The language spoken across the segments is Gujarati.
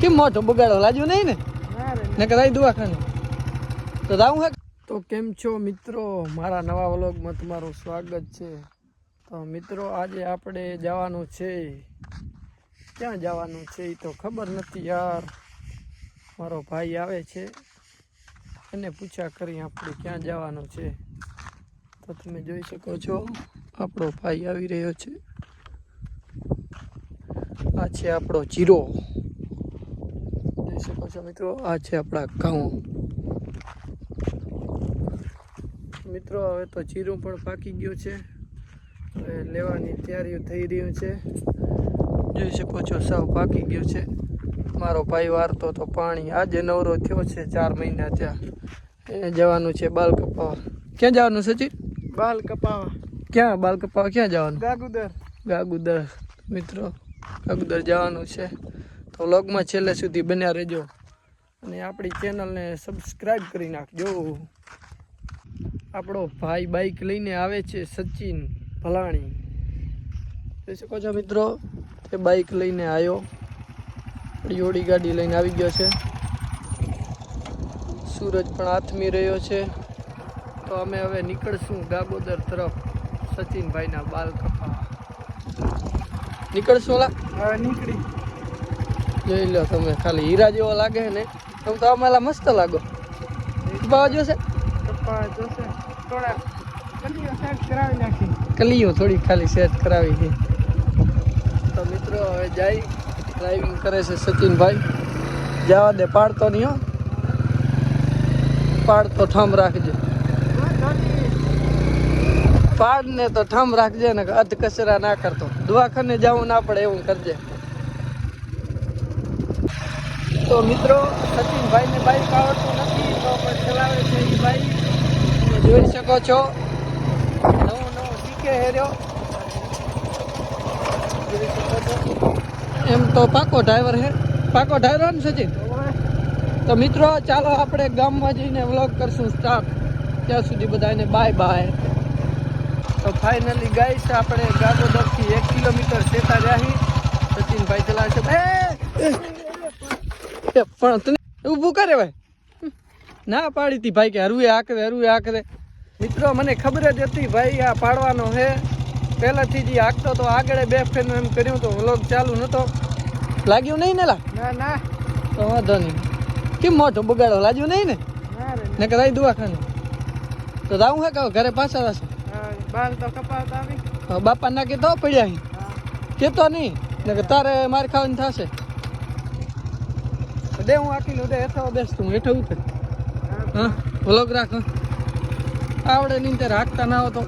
કેમ મોઢો બગાડો? લાજુ નહીં ને? ને કદાચ દવાખાને. તો જાઉં હે? તો કેમ છો મિત્રો? મારા નવા વ્લોગમાં તમારું સ્વાગત છે. તો મિત્રો આજે આપણે જવાનું છે. ક્યાં જવાનું છે એ તો ખબર નથી યાર. મારો ભાઈ આવે છે. એને પૂછ્યા કરી આપણે ક્યાં જવાનું છે. તો તમે જોઈ શકો છો આપણો ભાઈ આવી રહ્યો છે. આ છે આપણો જીરો. જોઈ શકો છો મિત્રો આ છે આપણા ઘઉં. મિત્રો હવે તો જીરું પણ પાકી ગયું છે. હવે લેવાની તૈયારીઓ થઈ રહ્યું છે. જોઈ શકો છો સાવ પાકી ગયું છે. મારો ભાઈ વારતો તો પાણી આજે નવરો થયો છે ચાર મહિના ત્યાં એ જવાનું છે બાલ કપાવા ક્યાં જવાનું સચિન બાલ કપાવા ક્યાં બાલ કપાવા ક્યાં જવાનું? ગાગુદર. ગાગુદર. મિત્રો ગાગુદર જવાનું છે. તો વ્લોગમાં છેલ્લે સુધી બન્યા રહેજો. અને આપણી ચેનલને સબસ્ક્રાઈબ કરી નાખજો. આપણો ભાઈ બાઈક લઈને આવે છે સચિન ભલાણી. જોઈ શકો છો મિત્રો તે બાઈક લઈને આવ્યો. ઓડી ગાડી લઈને આવી ગયો છે. સૂરજ પણ આથમી રહ્યો છે. તો અમે હવે નીકળશું ગાગોદર તરફ સચિનભાઈના બાલ કપા. નીકળશું ઓલા? નીકળી. જોઈ લો તમે ખાલી હીરા જેવો લાગે ને. તમે તો અમારા મસ્ત લાગો. બાવા જોશે કપા જોશે થોડા કલીઓ થોડી ખાલી સેટ કરાવી છે. તો મિત્રો હવે જાય. ડ્રાઇવિંગ કરે છે સચિનભાઈ. જવા દે પાડતો નહીં હો. પાડતો ઠમ રાખજે. પાડ ને તો ઠમ રાખજે ને અધ કચરા ના કરતો. દવાખાને જવું ના પડે એવું કરજે. તો મિત્રો સચિનભાઈ ને બાઈક આવડતું નથી, તો પણ ચલાવે છે એ બાઈક જોઈ શકો છો. નવું નવું શીખે હેર્યો. એમ તો પાકો ડ્રાઈવર હે. પાકો ડ્રાઈવર ને સચિન? તો મિત્રો, ચાલો આપણે ગામમાં જઈને વ્લોગ કરશું સ્ટાર્ટ ત્યાં સુધી બધાને બાય બાય તો ફાઇનલી ગાઈસ આપણે ગાગોદરથી એક કિલોમીટર સેતા જાહી સચિનભાઈ ચલાવશે પણ તને ઊભું કરે ભાઈ ના પાડી હતી ભાઈ કે હરવે આકરે હરવે આકરે. મિત્રો મને ખબર જ હતી ભાઈ આ પાડવાનો હે. પહેલાથી જ હાંકતો તો આગળ બે ફેન એમ કર્યું તો વ્લોગ ચાલુ નતો. લાગ્યું નહીં ને લા? ના ના. તો વાંધો નહીં. કેમ મોઢો બગાડો? લાગ્યું નહીં ને? ના કદાચ દવાખાને. તો જાઉં હે કહો ઘરે પાછા હા, બાલ તો કપાવતા આવી. બાપા ના કે તો પડ્યા. કેતો નહીં. ને કે તારે માર ખાવાની થશે. દે હું આખી લો દે હેઠો બેસ તું હેઠો ઉતર. હા. વ્લોગ રાખ આવડે નહીં ત્યારે હાંકતા ના હો તો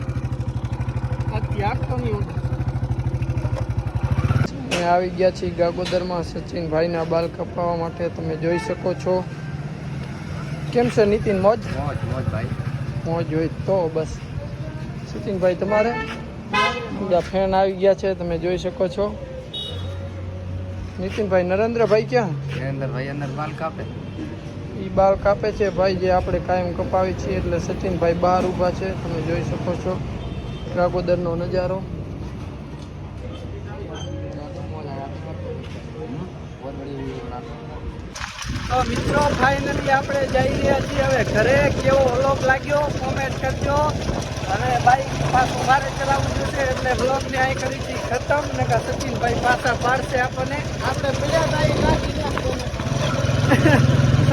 આજથી નહીં હોતો આવી ગયા છીએ ગાગોદરમાં સચિનભાઈના બાલ કપાવવા માટે. તમે જોઈ શકો છો. કેમ છે નીતિન મોજ? મોજ મોજ ભાઈ. મોજ હોય તો બસ. સચિનભાઈ તમારે? બીજા ફેન આવી ગયા છે તમે જોઈ શકો છો. નીતિનભાઈ નરેન્દ્રભાઈ ક્યાં? નરેન્દ્રભાઈ અંદર બાલ કાપે. એ બાલ કાપે છે. ભાઈ જે આપણે કાયમ કપાવી છીએ એટલે સચિનભાઈ બહાર ઊભા છે. તમે જોઈ શકો છો ગાગોદરનો નજારો. તો મિત્રો ફાઇનલી આપણે જઈ રહ્યા છીએ. હવે ઘરે કેવો વ્લોગ લાગ્યો કોમેન્ટ કરજો. અને બાઈક પાછું મારે ચલાવવું જોશે એટલે વ્લોગને અહીં કરી હતી ખતમ. ને કા સચિનભાઈ પાછા પાડશે આપણને. આપણે પીડા ભાઈ નાખી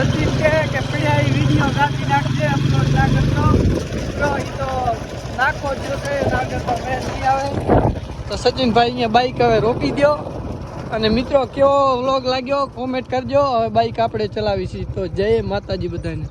સચિન કહે કે પીડા એ વીડિયો કાઢી નાખજે અપલોડ ના કરતો. મિત્રો એ તો નાખો જોશે ના કરતો મેં નહીં આવે. તો સચિનભાઈ અહીંયા બાઈક હવે રોકી દો અને મિત્રો, કેવો વ્લોગ લાગ્યો? કોમેન્ટ કરજો. હવે બાઈક આપણે ચલાવી છીએ તો જય માતાજી બધાને.